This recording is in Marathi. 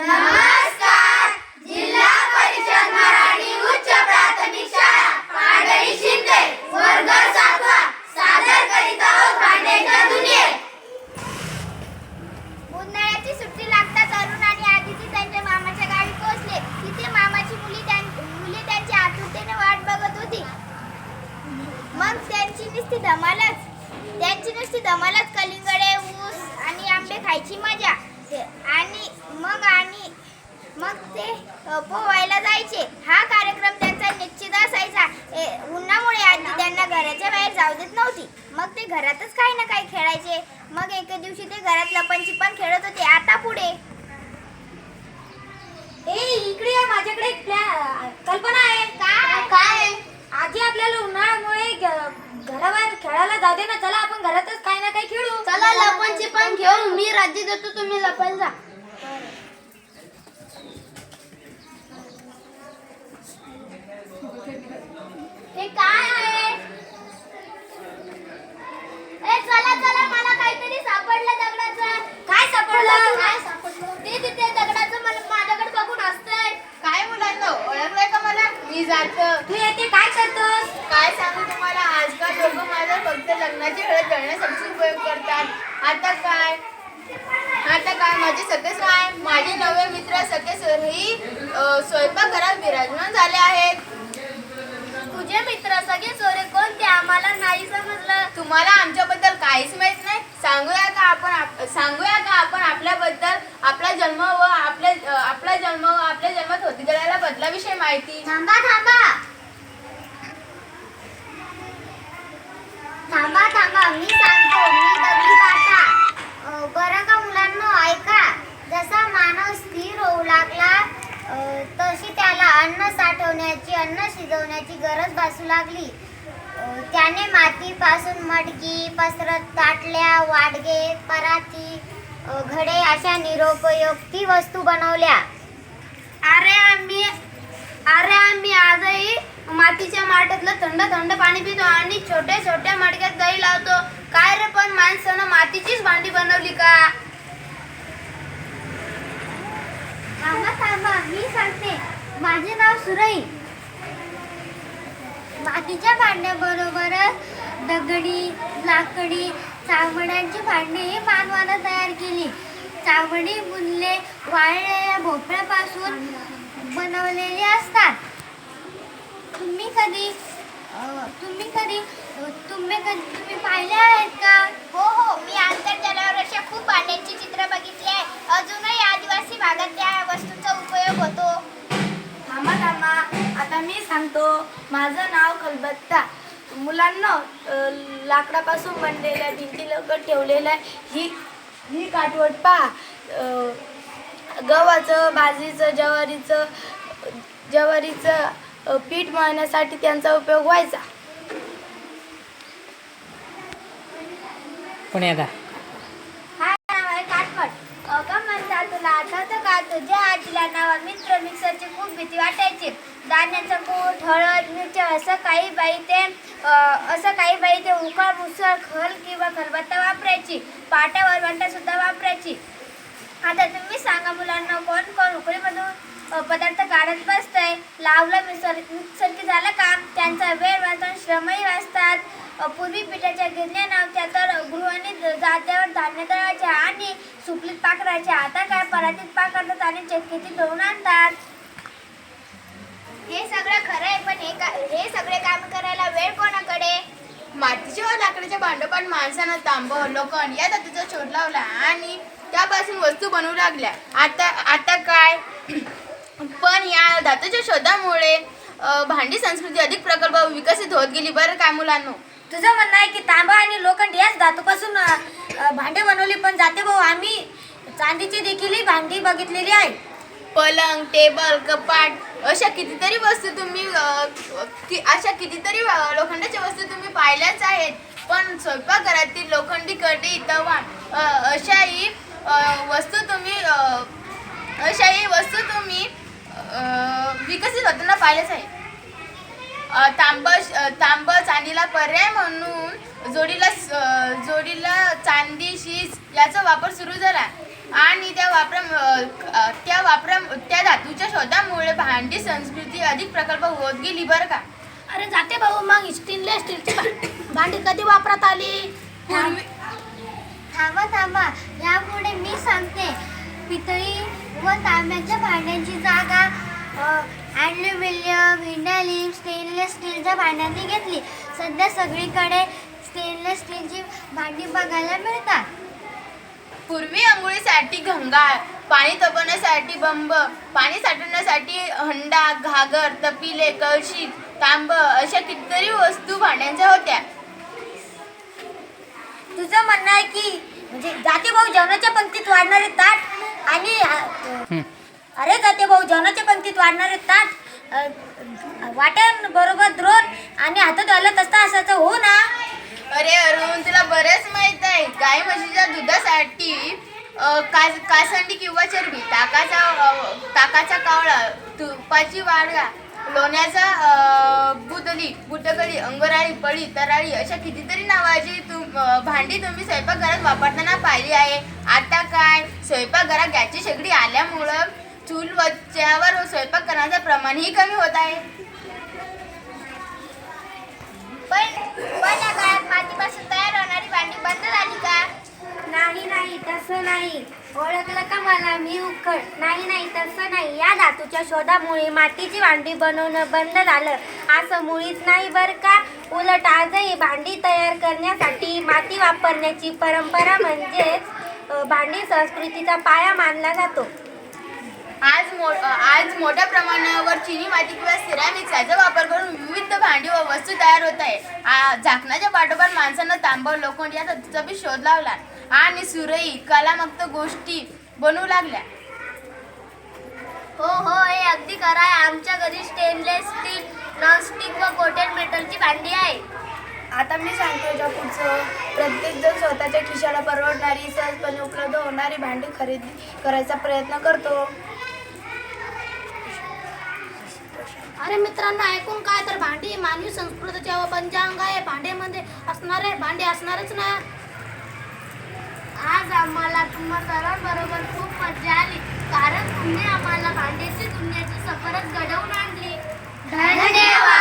नमस्कार. जिल्हा परिषद मराठी उच्च प्राथमिक शाळा पाडळी शिंदे वर्ग सातवा सादर करीत आहोत भांड्याच्या दुनियेत. उन्हाळ्याची सुट्टी लागताच अरुण आणि आदिती त्यांच्या मामाच्या गावी पोहोचले. तिथे मामाची मुली मुली त्यांची आतुरतेने वाट बघत होती. मग त्यांची नुसती धमालच. त्यांची नुसती धमालच. कलिंगडे ऊस आणि आंबे खायची मजा. आणि मग मग ते पोवायला जायचे. हा कार्यक्रम त्यांचा निश्चित असायचा. उन्हामुळे आजी त्यांना घराच्या बाहेर जाऊ देत नव्हती. मग ते घरातच काही ना काही खेळायचे. मग एके दिवशी ते घरात लपनची पण खेळत होते. आता पुढे? ए इकडे माझ्याकडे एक कल्पना आहे. काय? काय आजी आपल्याला उन्हाळ्यामुळे घराबाहेर खेळायला जाऊ दे ना. चला आपण घरातच काही ना काही खेळू. चला लपनची पण घेऊन मी राज्य देतो. तुम्ही लपन जा काहीतरी सापडलं दगडाचं. काय सापडलं? काय सापडलं? ते तिथे दगडाचं मला माझ्याकडे बघून हसतंय काय मुलांना ओळखलंय का मला? मी जात. तू येते काय करतोस? काय सांगू तुम्हाला? आजकाल लोक माझा फक्त लग्नाची हळद जळण्यासाठी उपयोग करतात. आता काय? आता काय? माझे सगळे काय माझे नवे मित्र सगळे ही स्वयंपाकघरात विराजमान झाले आहेत. तुझे मित्र सगळे सोरे कोणते? आम्हाला नाही समजलं. तुम्हाला आमच्याबद्दल काहीच माहीत नाही सांगूया का आपण आप- सांगूया का आपण आपल्याबद्दल? आपला जन्म व आपल्या आपला जन्म व आपल्या जन्मात होती गेलेल्या बदलाविषयी माहिती. थांबा थांबा. थांबा थांबा. मी सांग मडकी पसरत ताटल्या वाडगे पराती घडे अशा निरुपयोगी वस्तू बनवल्या. अरे आम्ही अरे आम्ही आजही मातीच्या माठातलं थंड थंड पाणी पितो आणि छोट्या छोट्या मडक्यात दही लावतो. काय रे पण माणसानं मातीचीच भांडी बनवली का? थांबा थांबा मी सांगते. माझे नाव सुरई. मातीच्या भांड्याबरोबरच दगडी लाकडी चावड्यांची भांडी ही मानवानं तयार केली. चावडी बुनले वाळलेल्या भोपळ्यापासून बनवलेली असतात. तुम्ही कधी तुम्ही कधी तुम्ही कधी तुम्ही पाहिले आहेत का? हो हो मी आंतरजालावर अशा खूप भांड्यांची चित्र बघितली आहे. अजूनही आदिवासी भागात त्या वस्तूंचा उपयोग होतो. थांबा थांबा आता मी सांगतो. माझं नाव खलबत्ता मुलांना लाकडापासून बनलेल्या भिंती लगत ठेवलेल्या ही ही काठवट पहा. गव्हाचं बाजरीचं ज्वारीचं ज्वारीचं पीठ मळण्यासाठी त्यांचा उपयोग व्हायचा. पुण्याला हा तुला आठवतं का? तुझ्या आजीला नावा मित्र मिक्सरची खूप भीती वाटायची. धान्याचं कूट हळद मिरच्या असं काही बाई ते असं काही बाई ते उकळ मुसळ खल किंवा खलबत्ता वापरायची. पाट्यावर वंटासुद्धा वापरायची. आता तुम्ही सांगा मुलांना कोण कोण उकळीमधून पदार्थ काढत बसतंय? लावलं मिसर मिक्सर की झालं काम? त्यांचा वेळ वाचून श्रमही वाचतात. पूर्वी पिठाच्या गिरण्या नव्हत्या तर गृहिणी जात्यावर धान्य दळायच्या आणि सुपलीत पाकडायच्या आता काय? परातीत पाकडतात आणि चक्कीतील दळून आणतात. हे सगळं खरं आहे पण हे का हे सगळे काम करायला वेळ कोणाकडे? मातीच्या व लाकडाच्या भांडोपात माणसानं तांब लोखंड या धातूचा शोध लावला आणि त्यापासून वस्तू बनवू लागल्या. आता आता काय? पण या धातूच्या शोधामुळे अ, भांडी संस्कृती अधिक प्रकल्प विकसित होत गेली. बरं काय मुलांनो? तुझं म्हणणं आहे की तांबा आणि लोखंड याच धातूपासून अ, अ, भांडे बनवली पण जाते भाऊ आम्ही चांदीची देखील ही भांडी बघितलेली आहे. पलंग टेबल कपाट अशा कितीतरी वस्तू तुम्ही कि- अशा कितीतरी लोखंडाच्या वस्तू तुम्ही पाहिल्याच आहेत. पण स्वयंपाकघरातील लोखंडी कढई तवा अशाही वस्तू तुम्ही अशाही वस्तू तुम्ही विकसित होताना पाहिल्याच आहे तांब तांब चांदीला पर्याय म्हणून जोडीला जोडीला चांदी शीज याचा वापर सुरू झाला. आणि त्या वापरा त्या वापरा त्या धातूच्या शोधामुळे भांडी संस्कृती अधिक प्रकल्प होत गेली बरं का? अरे जाते भाऊ मग स्टेनलेस स्टीलची भांडी कधी वापरात आली? पूर्वी थांबा थांबा. यापुढे मी सांगते. पितळी व तांब्याच्या भांड्यांची जागा ॲल्युमिनियम इंडालिम स्टेनलेस स्टीलच्या भांड्यांनी घेतली. सध्या सगळीकडे स्टेनलेस स्टीलची भांडी बघायला मिळतात. पूर्वी आंघोळीसाठी घंगाळ पाणी तपवण्यासाठी बंब पाणी साठवण्यासाठी हंडा घागर तपिले कळशी तांब अशा कितीतरी वस्तू भांड्यांच्या होत्या. तुझं म्हणणं आहे की म्हणजे जाते भाऊ जेवणाच्या पंक्तीत वाढणारे ताट आणि अरे जाते भाऊ जेवणाच्या पंक्तीत वाढणारे ताट वाटण बरोबर द्रोण आणि हातात धुवायला तसं असायचं हो ना? अरे अरुण तुला बरेच माहीत आहे गाई म्हशीच्या दुधासाठी कास कासंडी किंवा चरबी ताकाचा ताकाचा कावळा तुपाची वाडगा लोण्याचा बुदली बुटकली अंगराळी पळी तराळी अशा कितीतरी नावाची तुम भांडी तुम्ही स्वयंपाकघरात वापरताना पाहिली आहे. आता काय? स्वयंपाकघरात गॅसची शेगडी आल्यामुळं चूल वच्यावर स्वयंपाक करण्याचं प्रमाणही कमी होत आहे. पण पण या काळात मातीपासून तयार होणारी भांडी बंद झाली का? नाही नाही तसं नाही. ओळखलं का मला? मी उखड नाही नाही तसं नाही. या धातूच्या शोधामुळे मातीची भांडी बनवणं बंद झालं. असं मुळीच नाही बरं का? उलट आजही भांडी तयार करण्यासाठी माती वापरण्याची परंपरा म्हणजेच भांडी संस्कृतीचा पाया मानला जातो. आज मो आज मोठ्या प्रमाणावर चिनी माती किंवा सिरॅमिक्स याचा वापर करून विविध भांडी व वस्तू तयार होत आहे. आ- झाकणाच्या पाठोपाठ माणसानं तांब लोखंड या धातूचा बी शोध लावला. आणि सुरई कलामक्त गोष्टी बनवू लागल्या. हो हो हे अगदी खरं आहे. आमच्या घरी स्टेनलेस स्टील नॉनस्टिक व कोटेड मेटलची भांडी आहे. आता मी सांगतो याच्या पुढचं? प्रत्येक जण स्वतःच्या खिशाला परवडणारी सहजपणे उपलब्ध होणारी भांडी खरेदी करायचा प्रयत्न करतो. अरे मित्रांनो ऐकून काय? तर भांडी मानवी संस्कृतीचे पंचांग आहे. भांड्यामध्ये असणार आहे भांडे असणारच ना. आज आम्हाला तुम्हा सर्वांबरोबर खूप मजा आली. कारण तुम्ही आम्हाला भांड्याची दुनियाची सफरच घडवून आणली. धन्यवाद.